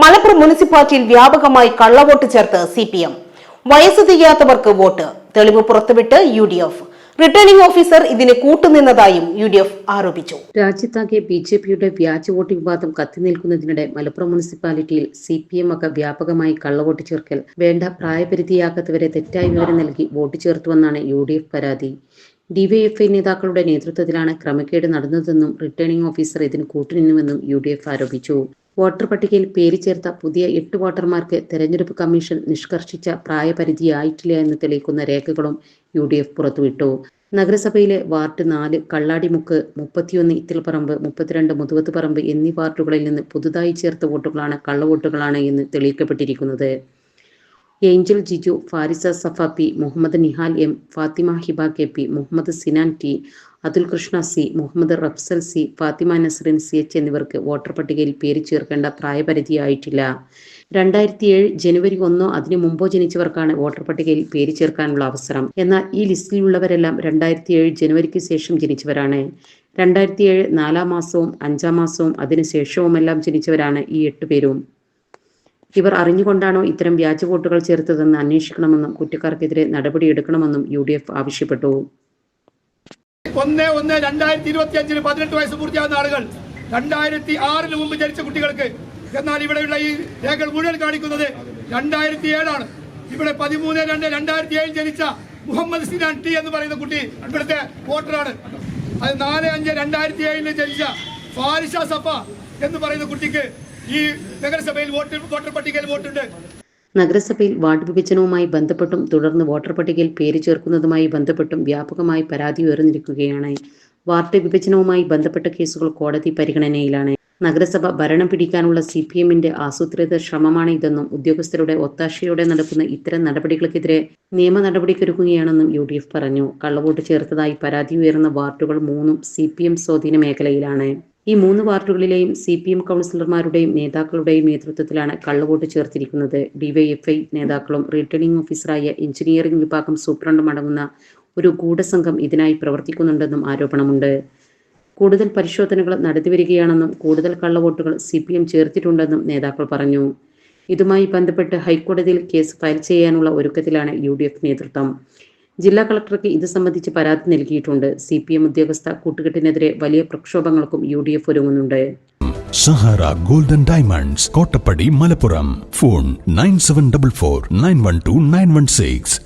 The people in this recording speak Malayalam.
മലപ്പുറം മുനിസിപ്പാലിറ്റിയിൽ വ്യാപകമായി കള്ളവോട്ട് ചേർത്ത് സി പി എം വയസ്സ് തികയാത്തവർക്ക് വോട്ട്. തെളിവ് പുറത്തുവിട്ട് U D F returning officer ഇതിനെ കൂട്ടുനിന്നതായും യു ഡി എഫ് ആരോപിച്ചു. രാജ്യത്താകെ ബി ജെ പിയുടെ വ്യാജ വോട്ട് വിവാദം കത്തിനിൽക്കുന്നതിനിടെ മലപ്പുറം മുനിസിപ്പാലിറ്റിയിൽ സി പി എം ഒക്കെ വ്യാപകമായി കള്ളവോട്ട് ചേർക്കൽ വേണ്ട പ്രായപരിധിയാകാത്തവരെ തെറ്റായ വിവരം നൽകി വോട്ട് ചേർത്തുവെന്നാണ് യു ഡി എഫ് പരാതി. ഡിവൈഎഫ്ഐ നേതാക്കളുടെ നേതൃത്വത്തിലാണ് ക്രമക്കേട് നടന്നതെന്നും റിട്ടേണിംഗ് ഓഫീസർ ഇതിന് കൂട്ടുനിന്നുവെന്നും യു ഡി എഫ് ആരോപിച്ചു. വോട്ടർ പട്ടികയിൽ പേര് ചേർത്ത പുതിയ എട്ട് വോട്ടർമാർക്ക് തെരഞ്ഞെടുപ്പ് കമ്മീഷൻ നിഷ്കർഷിച്ച പ്രായപരിധിയായിട്ടില്ല എന്ന് തെളിയിക്കുന്ന രേഖകളും യു ഡി എഫ് പുറത്തുവിട്ടു. നഗരസഭയിലെ വാർഡ് നാല് കള്ളാടിമുക്ക് മുപ്പത്തിയൊന്ന് ഇത്തിൽപ്പറമ്പ് മുപ്പത്തിരണ്ട് മുതുവത്തുപറമ്പ് എന്നീ വാർഡുകളിൽ നിന്ന് പുതുതായി ചേർത്ത വോട്ടുകളാണ് കള്ളവോട്ടുകളാണ് എന്ന് തെളിയിക്കപ്പെട്ടിരിക്കുന്നത്. Angel Jiju Farisa Safa P Muhammad Nihal M Fathima Hiba K P Muhammad Sinan T Athul Krishna C Muhammad Rafsal C Fathima Nasrin C H എന്നിവർക്ക് വോട്ടർ പട്ടികയിൽ പേര് ചേർക്കേണ്ട പ്രായപരിധിയായിട്ടില്ല. രണ്ടായിരത്തി ഏഴ് ജനുവരി ഒന്നോ അതിനു മുമ്പോ ജനിച്ചവർക്കാണ് വോട്ടർ പട്ടികയിൽ പേര് ചേർക്കാനുള്ള അവസരം. എന്നാൽ ഈ ലിസ്റ്റിലുള്ളവരെല്ലാം രണ്ടായിരത്തി ഏഴ് ജനുവരിക്ക് ശേഷം ജനിച്ചവരാണ്. രണ്ടായിരത്തി ഏഴ് നാലാം മാസവും അഞ്ചാം മാസവും അതിനുശേഷവുമെല്ലാം ജനിച്ചവരാണ് ഈ എട്ട് പേരും ഇവർ അറിഞ്ഞുകൊണ്ടാണോ ഇത്തരം വ്യാജ വോട്ടുകൾ ചേർത്തതെന്ന് അന്വേഷിക്കണമെന്നും കുറ്റക്കാർക്കെതിരെ നടപടിയെടുക്കണമെന്നും യു ഡി എഫ് ആവശ്യപ്പെട്ടു. ഒന്ന് ഒന്ന് രണ്ടായിരത്തി ഇരുപത്തി അഞ്ചിന് പതിനെട്ട് വയസ്സ് പൂർത്തിയാകുന്ന ആളുകൾ രണ്ടായിരത്തി ആറിന് മുമ്പ് ജനിച്ച കുട്ടികൾക്ക് എന്നാൽ ഇവിടെയുള്ള ഈ രേഖകൾ മുഴുവൻ കാണിക്കുന്നത് രണ്ടായിരത്തി ഏഴാണ്. ഇവിടെ പതിമൂന്ന് രണ്ട് രണ്ടായിരത്തി ഏഴിൽ ജനിച്ച മുഹമ്മദ് സിനാൻ ടി എന്ന് പറയുന്ന കുട്ടി ഇവിടുത്തെ വോട്ടറാണ്. അത് നാല് അഞ്ച് രണ്ടായിരത്തി ഏഴിൽ ജനിച്ച ഫാരിഷ സഫ എന്ന് പറയുന്ന കുട്ടിക്ക് ഈ നഗരസഭയിൽ വോട്ട് വോട്ടർ പട്ടികയിൽ വോട്ടുണ്ട്. നഗരസഭയിൽ വാർഡ് വിഭജനവുമായി ബന്ധപ്പെട്ടും തുടർന്ന് വോട്ടർ പട്ടികയിൽ പേര് ചേർക്കുന്നതുമായി ബന്ധപ്പെട്ടും വ്യാപകമായി പരാതി ഉയർന്നിരിക്കുകയാണ്. വാർഡ് വിഭജനവുമായി ബന്ധപ്പെട്ട കേസുകൾ കോടതി പരിഗണനയിലാണ്. നഗരസഭ ഭരണം പിടിക്കാനുള്ള സി പി എമ്മിന്റെ ആസൂത്രിത ശ്രമമാണ് ഇതെന്നും ഉദ്യോഗസ്ഥരുടെ ഒത്താശയോടെ നടക്കുന്ന ഇത്തരം നടപടികൾക്കെതിരെ നിയമ നടപടിക്കൊരുക്കുകയാണെന്നും യു ഡി എഫ് പറഞ്ഞു. കള്ളവോട്ട് ചേർത്തതായി പരാതി ഉയർന്ന വാർഡുകൾ മൂന്നും സി പി എം സ്വാധീന മേഖലയിലാണ്. ഈ മൂന്ന് വാർഡുകളിലെയും സി പി എം കൗൺസിലർമാരുടെയും നേതാക്കളുടെയും നേതൃത്വത്തിലാണ് കള്ളവോട്ട് ചേർത്തിരിക്കുന്നത്. ഡിവൈഎഫ്ഐ നേതാക്കളും റിട്ടേണിംഗ് ഓഫീസറായ എഞ്ചിനീയറിംഗ് വിഭാഗം സൂപ്രണ്ടും അടങ്ങുന്ന ഒരു ഗൂഢസംഘം ഇതിനായി പ്രവർത്തിക്കുന്നുണ്ടെന്നും ആരോപണമുണ്ട്. കൂടുതൽ പരിശോധനകൾ നടത്തിവരികയാണെന്നും കൂടുതൽ കള്ളവോട്ടുകൾ സി പി എം ചേർത്തിട്ടുണ്ടെന്നും നേതാക്കൾ പറഞ്ഞു. ഇതുമായി ബന്ധപ്പെട്ട് ഹൈക്കോടതിയിൽ കേസ് ഫയൽ ചെയ്യാനുള്ള ഒരുക്കത്തിലാണ് യു നേതൃത്വം. ജില്ലാ കളക്ടർക്ക് ഇത് സംബന്ധിച്ച് പരാതി നൽകിയിട്ടുണ്ട്. സി പി എം ഉദ്യോഗസ്ഥ കൂട്ടുകെട്ടിനെതിരെ വലിയ പ്രക്ഷോഭങ്ങൾക്കും U D F ഒരുങ്ങുന്നുണ്ട്. Sahara golden diamonds Kottappadi Malappuram. Phone nine seven double four nine one two nine one six.